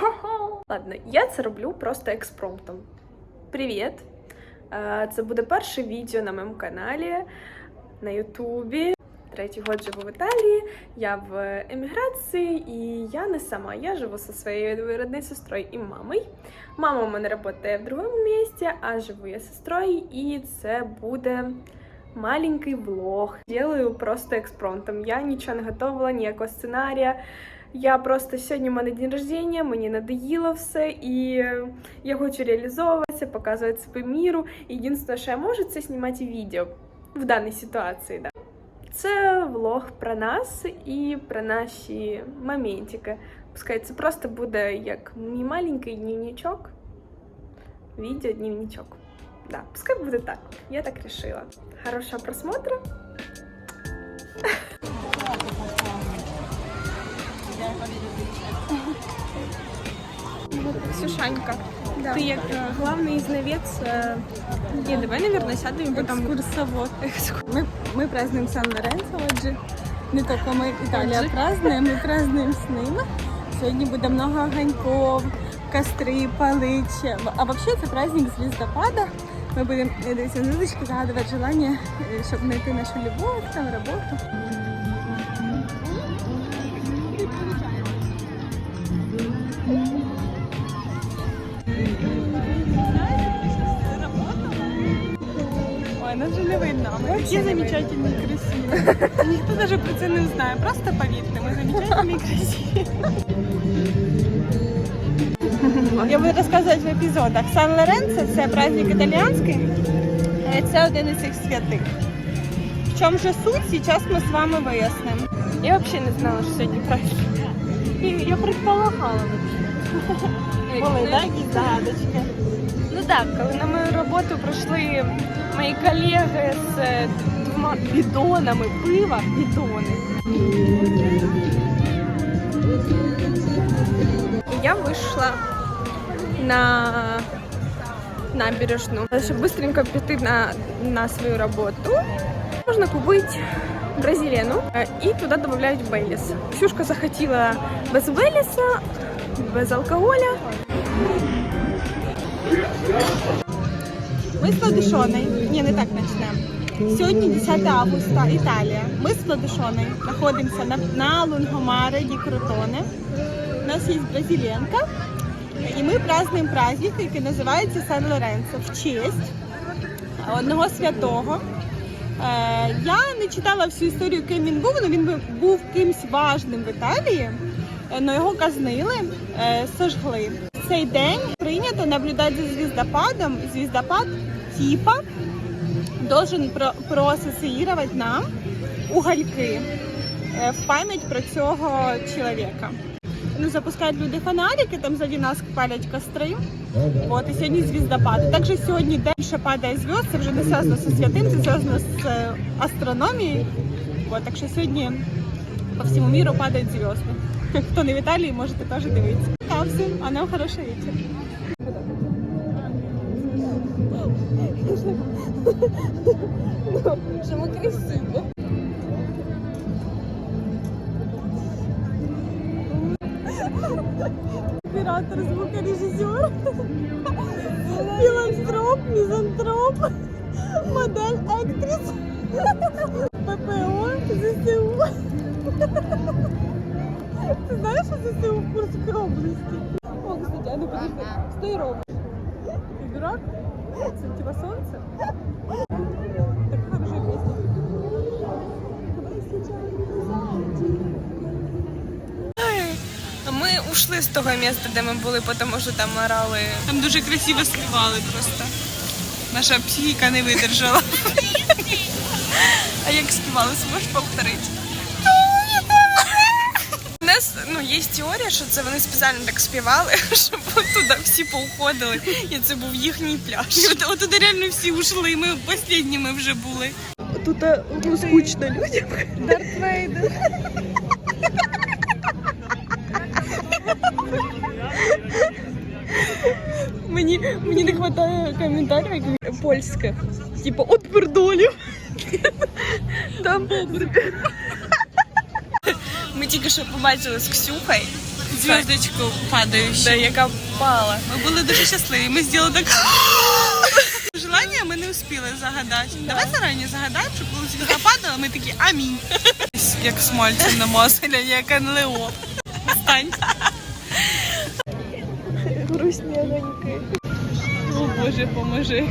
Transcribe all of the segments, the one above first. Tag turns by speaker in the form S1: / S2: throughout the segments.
S1: Ладно, я це роблю просто експромтом. Привіт! Е, Це буде перше відео на моєму каналі на Ютубі. Третій год живу в Італії, я в еміграції, і я не сама. Я живу зі своєю двоюродною сестрою і мамою. Мама у мене працює в другому місці, а живу я з сестрою, і це буде маленький влог. Делаю просто експромтом. Я нічого не готувала, ніякого сценарія. Я просто сьогодні у мене день рождения, мені надоїло все, і я хочу реалізовуватися, показувати себе міру. І єдине, що я можу, це знімати відео в даній ситуації. Да. Це влог про нас і про наші моментики. Пускай це просто буде як мій маленький дневничок. Відео дневничок. Да, пускай буде так. Я так решила. Хорошего просмотра. Ксюшанька, ти як е, главний знавець. е, Ні, давай, наверное, сядемо і потім...
S2: Экскурсовод. Мы, мы празднуем Сан Лоренцо, отже. Не тільки ми Італія
S1: Отже.
S2: празднує, ми празднуємо з ними. Сьогодні буде много огоньков, костри, паличі. А взагалі це праздник звіздопада. Ми будемо е, дивіться, ниточки загадувати желання, е, щоб знайти нашу любов, там роботу. Же не видно. а Ми такі замечательні і красиві. Ніхто навіть про це не знає. Просто повірте, ми замечательні і красиві. Я буду розказувати в епізодах. Сан Лоренцо це праздник італіянський. Е, Це один із їх святих. В чому же суть, зараз ми з вами вияснимо.
S1: Я взагалі не знала, що сьогодні праздник.
S2: Я предполагала. Були, так, якісь загадочки?
S1: Ну так, коли на мою роботу прийшли мої колеги з е, двома бідонами пива, бідони. Я вийшла на набережну, щоб швидко піти на, на свою роботу. Можна купити бразилену е, і туди додають Беліс. Ксюшка захотіла без Беліса, без алкоголя.
S2: Ми з Владишоною. Ні, не так почнемо. Сьогодні 10 августа, Італія. Ми з Владишоною знаходимося на, на Лунгомаре ді Кротоне. У нас є бразилянка. І ми празднуємо праздник, який називається Сан Лоренцо в честь одного святого. Е, Я не читала всю історію, ким він був, але він був кимсь важним в Італії, але його казнили, е, сожгли. Цей день прийнято наблюдати за звіздопадом. Звіздопад типа должен проасоціювати нам угольки е, в пам'ять про цього чоловіка. Ну, запускають люди фонарики, там ззаді нас палять костри. От, і сьогодні звіздопад. Також сьогодні що падає зв'язок, це вже не зв'язано зі святим, це зв'язано з е, астрономією. От, так що сьогодні по всьому міру падають зв'язки. Хто не в Італії, можете теж дивитися. Всім, а нам хороший вечір.
S1: Що ми красиво.
S2: Оператор, звукорежисер, філантроп, мізантроп, модель актрис, ЗСУ в Курській області? О, кстати, а ну подожди, ти робиш? Ти дурак? Це типа сонце? Так хороша пісня.
S1: Ми ушли з того місця, де ми були, тому що там орали.
S2: Там дуже красиво співали просто. Наша психіка не видержала.
S1: А як співали, зможеш повторити? У нас ну, є теорія, що це вони спеціально так співали, щоб туди всі поуходили, і це був їхній пляж.
S2: От, от туди реально всі ушли, ми останніми вже були.
S1: Тут ну, скучно людям. Дарт Вейдер. Мені, мені не вистачає коментарів яких- польських. Типа от пердолів. Там Ми тільки що побачили з Ксюхою
S2: зв'язочку падаючу.
S1: Да, яка впала.
S2: Ми були дуже щасливі. Ми зробили так. Желання ми не успіли загадати. Давай зарані загадаємо, щоб коли звізда падала, ми такі амінь. Як смальцем намазали, як НЛО. Стань.
S1: Грустненькі.
S2: О Боже, поможи.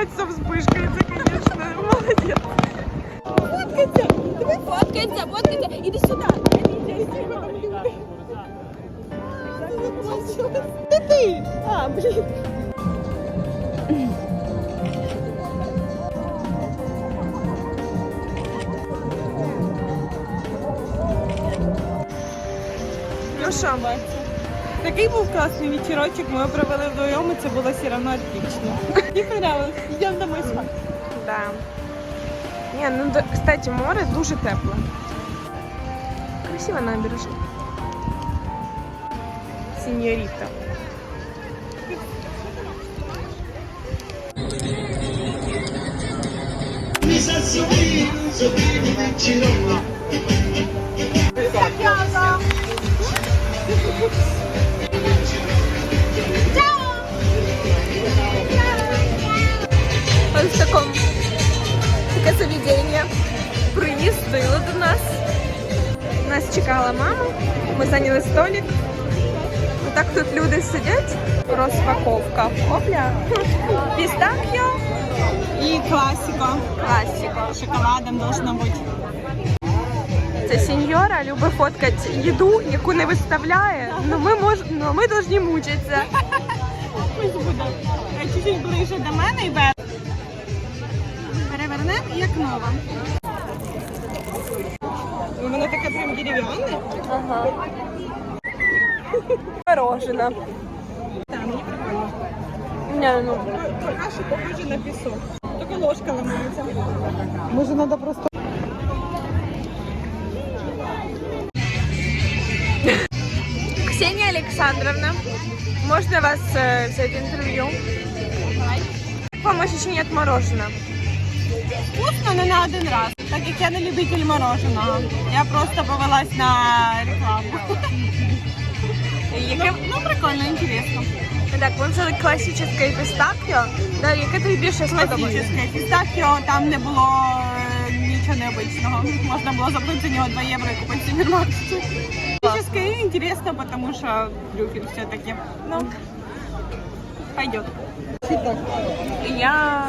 S1: Со вспишкою, це, конечно, молодець.
S2: Фоткаться, давай фоткаться, фоткаться. Іди сюди. Де ти? А, блін.
S1: Ну що,
S2: Такий був класний вечірочок, ми його провели вдвоєм, і це було все одно отлично. Мені понравилось. Йдемо домой спати.
S1: Да. Не, ну, да, кстати, море дуже тепле. Красиво набережна. Сеньоріта. Ось в заведення приїздило до нас. Нас чекала мама, ми зайняли столик. Отак тут люди сидять. Розпаковка. Опля. Пістахіо.
S2: І класика.
S1: Класіка.
S2: Шоколадом должно бути.
S1: Це сеньора любить фоткати їду, яку не виставляє. Ну ми мож... ну, ми повинні мучитися.
S2: Чуть-чуть ближче до мене і бер. Перевернемо і як нова. Воно таке прям дерев'яне.
S1: Ага. Морожена.
S2: Так, мені прикольно.
S1: Не, ну,
S2: Поки що похоже на пісок. Тільки ложка ламається. Може, треба просто...
S1: Ксения Александровна, можно вас э, взять интервью? Вам ощущение от мороженого?
S2: Вкусно, не на один раз. Так як я не любитель мороженого. Я просто повелась на рекламу.
S1: Яке...
S2: Ну, прикольно, інтересно.
S1: Так, ми взяли класичне пістакіо. Да, яке тобі більше сподобалося?
S2: Класичне. Фістахіо, там не було е, нічого необычного. Можна було заплатити за нього 2 євро і купити в супермаркеті. Класичне інтересно, тому що трюфель все-таки. Ну, пойдет.
S1: Я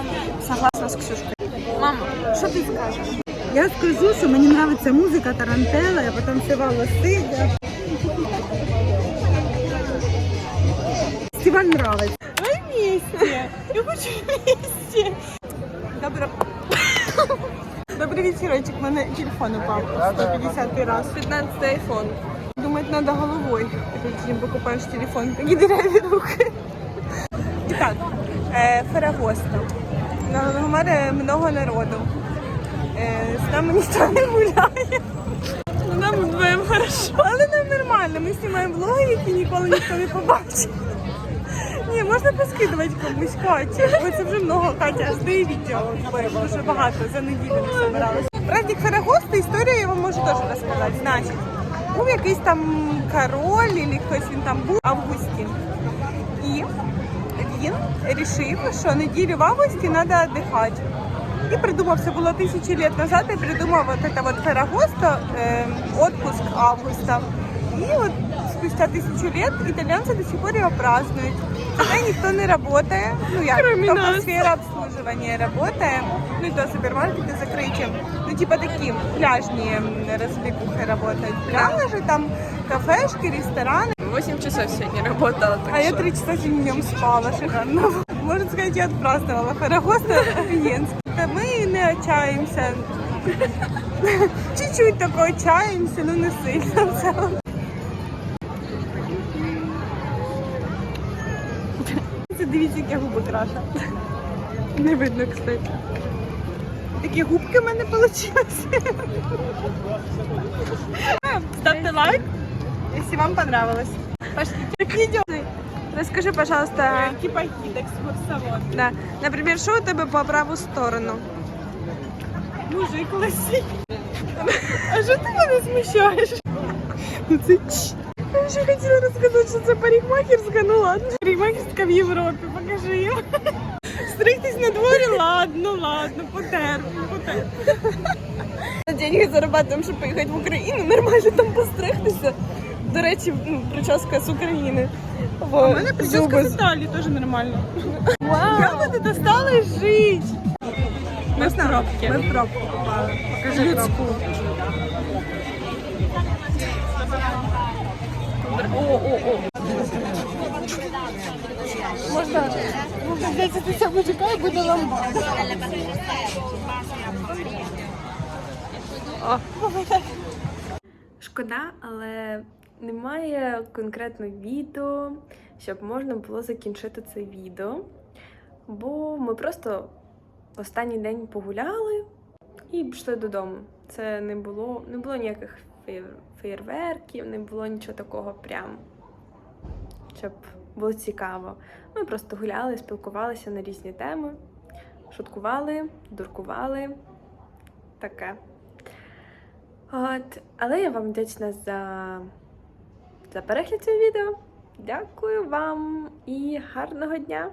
S1: согласна з Ксюшкою. Мама, що ти скажеш?
S3: Я скажу, що мені подобається музика Тарантела, я потім все волоси. Я... Фестиваль нравится.
S2: Давай вместе. Я хочу вместе. Добро. Добрий вечірочок, в мене телефон упав 150 раз.
S1: 15 айфон.
S2: Думать надо головой. Перед чем покупаешь телефон. Какие дырявые руки. Итак, е, Ферагоста. На много народу. Е, з нами ніхто не гуляє. Нам вдвоєм хорошо. Але нам нормально. Ми знімаємо влоги, які ніколи ніхто не побачить. Ні, можна поскидувати комусь Каті. Ой, це вже много, Катя, жди відео. Дуже багато за неділю не збиралися. Праздник Ферагоста, історію я вам можу теж розказати. Значить, був якийсь там король, або хтось він там був Августін. Він вирішив, що неділю в августі треба віддихати. І придумав, це було тисячі років назад, і придумав вот это вот Феррагосто, э, отпуск августа. І от спустя тисячу лет італійці до сих пор його празднують. Це день ніхто не працює, ну як,
S1: Кроме
S2: тільки
S1: нас.
S2: сфера обслуживания працює, ну і то супермаркети закриті. Ну, типа пляжні м, розвлекухи працюють. Пляжі, там кафешки, ресторани.
S1: 8 часов сьогодні работала, так
S2: А я
S1: що.
S2: три часа днем спала шикарно. Можно сказать, я отпраздновала Феррагоста офигенски. Да Мы не отчаемся. Чуть-чуть только отчаемся, но не сильно в целом. Дивіться, які губи краша.
S1: Не видно, кстати.
S2: Такі губки в мене вийшли. Ставте лайк, якщо вам понравилось. Пошлите. Відео.
S1: Скажи, пожалуйста,
S2: Типа гід, екскурсовод.
S1: да, наприклад, що у тебе по праву сторону?
S2: Мужик лисий. А що ти мене смущаєш?
S1: Ну це ч. Я ще хотіла розказати, що це парикмахерська, ну ладно.
S2: Парикмахерська в Європі, покажи їм. Стригтись на дворі, ладно, ладно, потерпимо, потерпимо.
S1: Деньги зарабатуємо, щоб поїхати в Україну, нормально там постригтися. До речі, ну, прическа з України.
S2: У мене прическа з Італії теж нормально.
S1: Вау!
S2: Правда, ти достала і жить. Ми в пробки.
S3: Ми в пробку попали. Покажи
S2: Людську. Можна, можна взяти цього мужика і буде ламбада.
S1: Шкода, але немає конкретно відео, щоб можна було закінчити це відео. Бо ми просто останній день погуляли і пішли додому. Це не було, не було ніяких феєр- феєрверків, не було нічого такого прям, щоб було цікаво. Ми просто гуляли, спілкувалися на різні теми, шуткували, дуркували. Таке. От, але я вам вдячна за, за перегляд цього відео. Дякую вам і гарного дня!